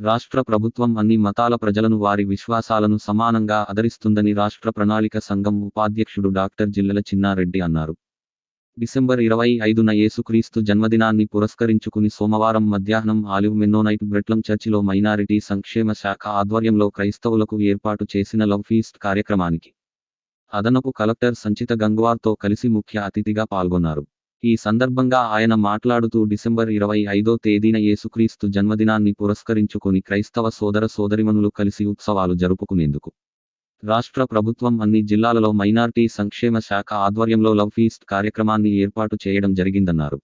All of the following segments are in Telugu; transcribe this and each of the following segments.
రాష్ట్ర ప్రభుత్వం అన్ని మతాల ప్రజలను వారి విశ్వాసాలను సమానంగా ఆదరిస్తుందని రాష్ట్ర ప్రణాళిక సంఘం ఉపాధ్యక్షుడు డాక్టర్ జిల్లెల చిన్నారెడ్డి అన్నారు. డిసెంబర్ ఇరవై ఐదున యేసుక్రీస్తు జన్మదినాన్ని పురస్కరించుకుని సోమవారం మధ్యాహ్నం ఆలివ్ మెన్నోనైట్ బ్రెట్లం చర్చిలో మైనారిటీ సంక్షేమ శాఖ ఆధ్వర్యంలో క్రైస్తవులకు ఏర్పాటు చేసిన లవ్ ఫీస్ట్ కార్యక్రమానికి అదనపు కలెక్టర్ సంచిత గంగ్వార్తో కలిసి ముఖ్య అతిథిగా పాల్గొన్నారు. ఈ సందర్భంగా ఆయన మాట్లాడుతూ డిసెంబర్ ఇరవై ఐదో తేదీన యేసుక్రీస్తు జన్మదినాన్ని పురస్కరించుకుని క్రైస్తవ సోదర సోదరిమనులు కలిసి ఉత్సవాలు జరుపుకునేందుకు రాష్ట్ర ప్రభుత్వం అన్ని జిల్లాలలో మైనార్టీ సంక్షేమ శాఖ ఆధ్వర్యంలో లవ్ ఫీస్ట్ కార్యక్రమాన్ని ఏర్పాటు చేయడం జరిగిందన్నారు.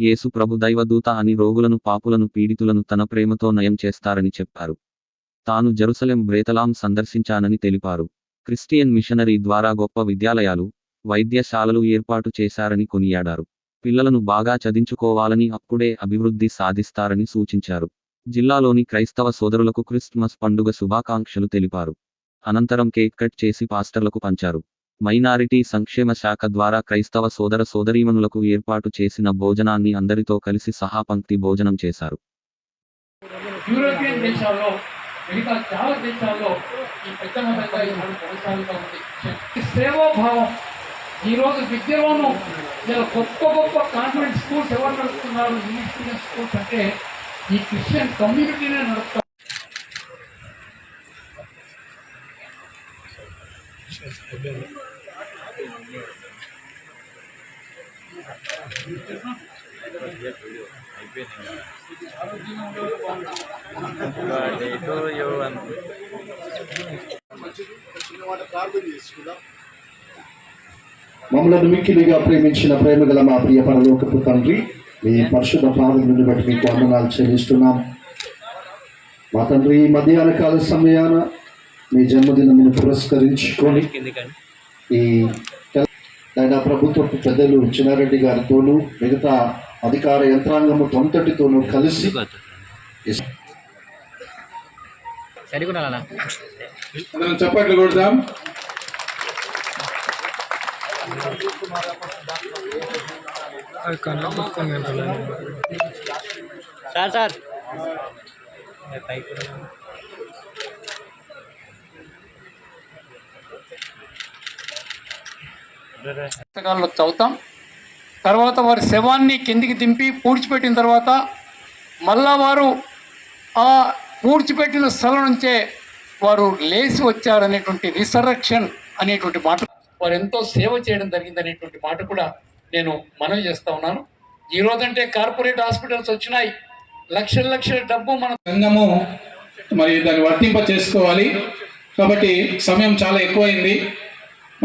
యేసు ప్రభు దైవదూత అని రోగులను పాపులను పీడితులను తన ప్రేమతో నయం చేస్తారని చెప్పారు. తాను జరుసలెం బ్రేతలాం సందర్శించానని తెలిపారు. క్రిస్టియన్ మిషనరీ ద్వారా గొప్ప విద్యాలయాలు వైద్యశాలలు ఏర్పాటు చేశారని కొనియాడారు. పిల్లలను బాగా చదించుకోవాలని అప్పుడే అభివృద్ధి సాధిస్తారని సూచించారు. జిల్లాలోని క్రైస్తవ సోదరులకు క్రిస్మస్ పండుగ శుభాకాంక్షలు తెలిపారు. అనంతరం కేక్ కట్ చేసి పాస్టర్లకు పంచారు. మైనారిటీ సంక్షేమ శాఖ ద్వారా క్రైస్తవ సోదర సోదరీమణులకు ఏర్పాటు చేసిన భోజనాన్ని అందరితో కలిసి సహాపంక్తి భోజనం చేశారు. యూరోపియన్ దేశాల్లో మిగతా చాలా దేశాల్లో ఈ పెద్ద ఈ కొనసాగుతూ ఉంది. సేవాభావం ఈరోజు విద్యలోనూ ఇలా గొప్ప గొప్ప కాన్వెంట్ స్కూల్స్ ఎవరు నడుపుతున్నారు ఇంగ్లీష్ మీడియం స్కూల్స్ అంటే ఈ క్రిస్టియన్ కమ్యూనిటీనే నడుపుతారు మమ్మల్ని మిక్కిలిగా ప్రేమించిన ప్రేమగల మా ప్రియ పరలోకపు తండ్రి మీ పరిశుద్ధ పాదం నుండి బట్టి మీకు వందనాలు చెల్లిస్తున్నాం. మా తండ్రి ఈ మధ్యాహ్న కాల సమయాన మీ జన్మదినమును పురస్కరించుకొని ఈ ఆయన ప్రభుత్వపు పెద్దలు చిన్నారెడ్డి గారితోనూ మిగతా అధికార యంత్రాంగము తొంతటితోనూ కలిసి చప్పట్లు కొడదాం. Sir sir. పుస్తకాల్లో చదువుతాం. తర్వాత వారి శవాన్ని కిందికి దింపి పూడ్చిపెట్టిన తర్వాత మళ్ళా వారు ఆ పూడ్చిపెట్టిన స్థలం నుంచే వారు లేచి వచ్చారనేటువంటి రిసరక్షన్ అనేటువంటి మాట వారు ఎంతో సేవ చేయడం జరిగింది అనేటువంటి మాట కూడా నేను మనవి చేస్తా ఉన్నాను. ఈ రోజంటే కార్పొరేట్ హాస్పిటల్స్ వచ్చినాయి. లక్షల లక్షల డబ్బు మన సంఘము మరి దాన్ని వర్తింప చేసుకోవాలి. కాబట్టి సమయం చాలా ఎక్కువైంది.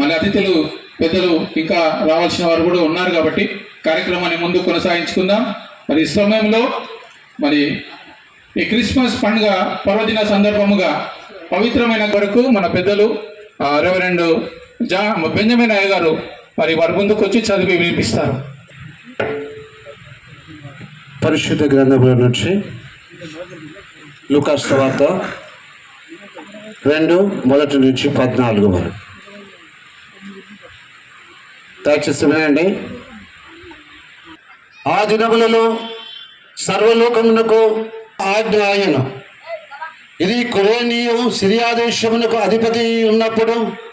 మన అతిథులు పెద్దలు ఇంకా రావాల్సిన వారు కూడా ఉన్నారు కాబట్టి కార్యక్రమాన్ని ముందు కొనసాగించుకుందాం. మరి ఈ సమయంలో మరి ఈ క్రిస్మస్ పండుగ పర్వదిన సందర్భముగా పవిత్రమైన కొరకు మన పెద్దలు రెవరెండు జా బెంజమిన్ అయ్య గారు మరి వారి ముందుకు వచ్చి చదివి వినిపిస్తారు. పరిశుద్ధ గ్రంథంలో నుంచి లుకాస్ తర్వాత రెండు మొదటి నుంచి పద్నాలుగు వరకు. దయచేసి వినండి. ఆ దినములలో సర్వలోకమునకు ఆజ్ఞ ఆయన ఇది కొరేనియు సిరియా దేశమునకు అధిపతి ఉన్నప్పుడు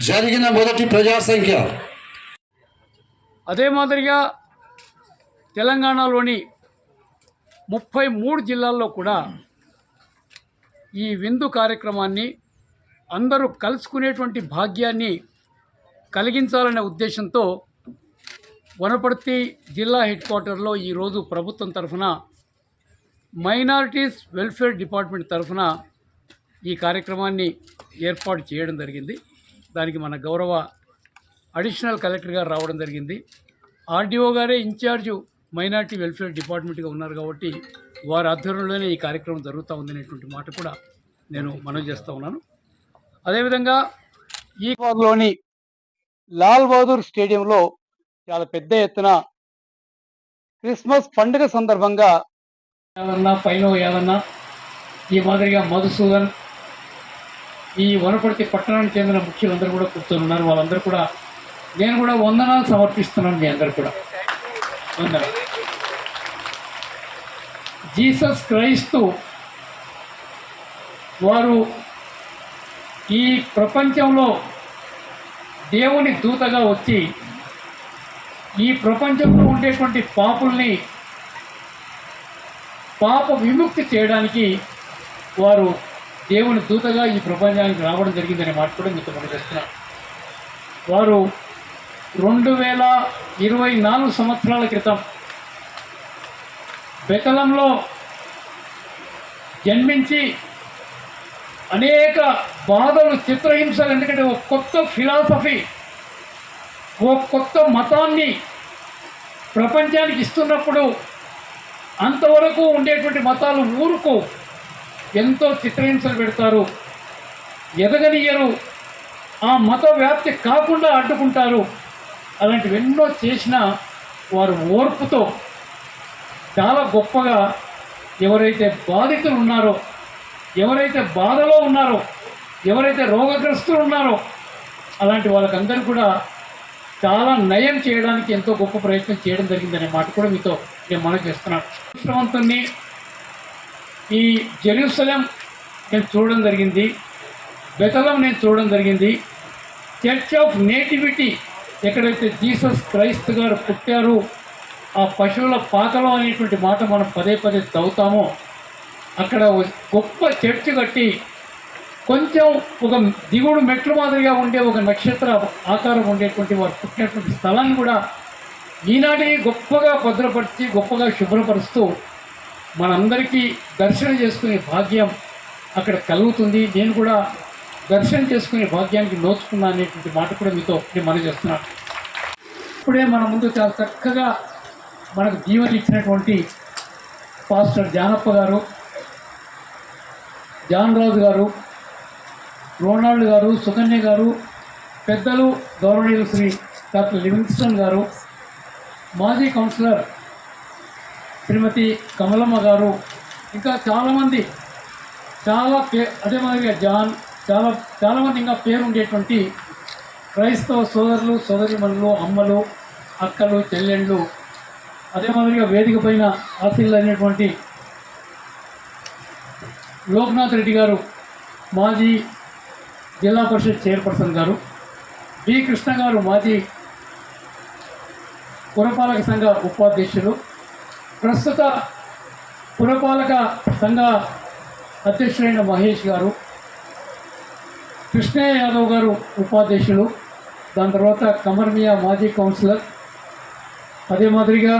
జరిగిన మొదటి ప్రజా సంఖ్య అదే మాదిరిగా తెలంగాణలోని ముప్పై మూడు జిల్లాల్లో కూడా ఈ విందు కార్యక్రమాన్ని అందరూ కలుసుకునేటువంటి భాగ్యాన్ని కలిగించాలనే ఉద్దేశంతో వనపర్తి జిల్లా హెడ్ క్వార్టర్లో ఈరోజు ప్రభుత్వం తరఫున మైనారిటీస్ వెల్ఫేర్ డిపార్ట్మెంట్ తరఫున ఈ కార్యక్రమాన్ని ఏర్పాటు చేయడం జరిగింది. దానికి మన గౌరవ అడిషనల్ కలెక్టర్ గారు రావడం జరిగింది. ఆర్డీఓ గారే ఇన్ఛార్జు మైనార్టీ వెల్ఫేర్ డిపార్ట్మెంట్గా ఉన్నారు కాబట్టి వారి ఆధ్వర్యంలోనే ఈ కార్యక్రమం జరుగుతూ ఉందనేటువంటి మాట కూడా నేను మనవి చేస్తూ ఉన్నాను. అదేవిధంగా ఈ లోని లాల్ బహదూర్ స్టేడియంలో చాలా పెద్ద ఎత్తున క్రిస్మస్ పండుగ సందర్భంగా ఏదన్నా పైన ఏదన్నా ఈ మాదిరిగా మధుసూదన్ ఈ వనపర్తి పట్టణానికి చెందిన ముఖ్యులందరూ కూడా కూర్చొని వాళ్ళందరూ కూడా నేను కూడా వందనాలు సమర్పిస్తున్నాను మీ అందరు కూడా. వందన జీసస్ క్రైస్తు వారు ఈ ప్రపంచంలో దేవుని దూతగా వచ్చి ఈ ప్రపంచంలో ఉండేటువంటి పాపుల్ని పాప విముక్తి చేయడానికి వారు దేవుని దూతగా ఈ ప్రపంచానికి రావడం జరిగిందనే మాట కూడా మీతో మనం చేస్తున్నాను. వారు రెండు వేల ఇరవై నాలుగు సంవత్సరాల క్రితం బెతలంలో జన్మించి అనేక బాధలు చిత్రహింసలు ఎందుకంటే ఒక కొత్త ఫిలాసఫీ ఓ కొత్త మతాన్ని ప్రపంచానికి ఇస్తున్నప్పుడు అంతవరకు ఉండేటువంటి మతాలు ఊరుకో ఎంతో చిత్రహింసలు పెడతారు. ఎదగనియరు. ఆ మత వ్యాప్తి కాకుండా అడ్డుకుంటారు. అలాంటివి ఎన్నో చేసిన వారు ఓర్పుతో చాలా గొప్పగా ఎవరైతే బాధితులు ఉన్నారో ఎవరైతే బాధలో ఉన్నారో ఎవరైతే రోగగ్రస్తులు ఉన్నారో అలాంటి వాళ్ళకందరూ కూడా చాలా నయం చేయడానికి ఎంతో గొప్ప ప్రయత్నం చేయడం జరిగిందనే మాట కూడా మీతో నేను మనం చేస్తున్నాను. కృష్ణవంతుణ్ణి ఈ జెరూసలం నేను చూడడం జరిగింది బెతలం నేను చూడడం జరిగింది. చర్చ్ ఆఫ్ నేటివిటీ ఎక్కడైతే జీసస్ క్రైస్త్ గారు పుట్టారు ఆ పశువుల పాకలో అనేటువంటి మాట మనం పదే పదే చదువుతామో. అక్కడ గొప్ప చర్చ్ కట్టి కొంచెం ఒక దిగుడు మెట్లు మాదిరిగా ఉండే ఒక నక్షత్ర ఆకారం ఉండేటువంటి వారు పుట్టినటువంటి స్థలాన్ని కూడా ఈనాటి గొప్పగా భద్రపరిచి గొప్పగా శుభ్రపరుస్తూ మనందరికీ దర్శనం చేసుకునే భాగ్యం అక్కడ కలుగుతుంది. నేను కూడా దర్శనం చేసుకునే భాగ్యానికి నోచుకున్నా అనేటువంటి మాట కూడా మీతో నేను మనం చేస్తున్నాను ఇప్పుడే మన ముందు చాలా చక్కగా మనకు జీవన ఇచ్చినటువంటి పాస్టర్ జానప్ప గారు జాన్ రాజు గారు రోనాల్డ్ గారు సుకన్య గారు పెద్దలు గౌరవనీయులు శ్రీ డాక్టర్ లివింగ్స్టన్ గారు మాజీ కౌన్సిలర్ శ్రీమతి కమలమ్మ గారు. ఇంకా చాలామంది చాలా పే అదే మాదిరిగా జాన్ చాలా చాలామంది ఇంకా పేరు ఉండేటువంటి క్రైస్తవ సోదరులు సోదరిమణులు అమ్మలు అక్కలు చెల్లెళ్ళు అదే మాదిరిగా వేదిక పైన ఆశీలైనటువంటి లోక్నాథ్ రెడ్డి గారు మాజీ జిల్లా పరిషత్ చైర్పర్సన్ గారు బి కృష్ణ గారు మాజీ పురపాలక సంఘ ఉపాధ్యక్షులు ప్రస్తుత పురపాలక సంఘ అధ్యక్షుడైన మహేష్ గారు కృష్ణయ్య యాదవ్ గారు ఉపాధ్యక్షులు దాని తర్వాత కమర్మియా మాజీ కౌన్సిలర్. అదే మాదిరిగా